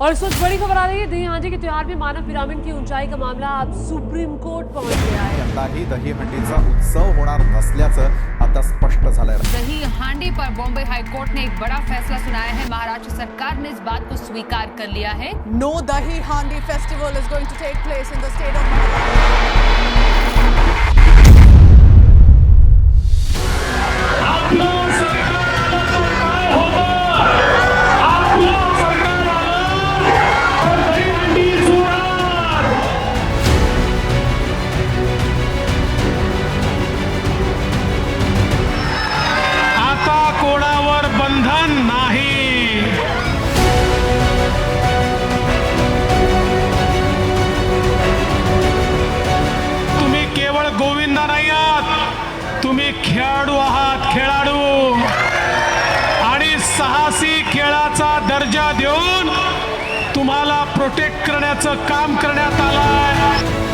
और इस वक्त बड़ी खबर आ रही है दही हांडी के त्योहार में मानव पिरामिड की ऊंचाई का मामला अब सुप्रीम कोर्ट पहुंच गया है। यंदाही दहीहंडीचा उत्सव होणार नसल्याचं आता स्पष्ट झालंय. दही हांडी पर बॉम्बे हाईकोर्ट ने एक बड़ा फैसला सुनाया है। महाराष्ट्र सरकार ने इस बात को स्वीकार कर लिया है। No Dahi Handi festival is going to take place in the state of खेळाडू आहात खेळाडू. आणि साहसी खेळाचा दर्जा देऊन तुम्हाला प्रोटेक्ट करण्याचं काम करण्यात आलंय.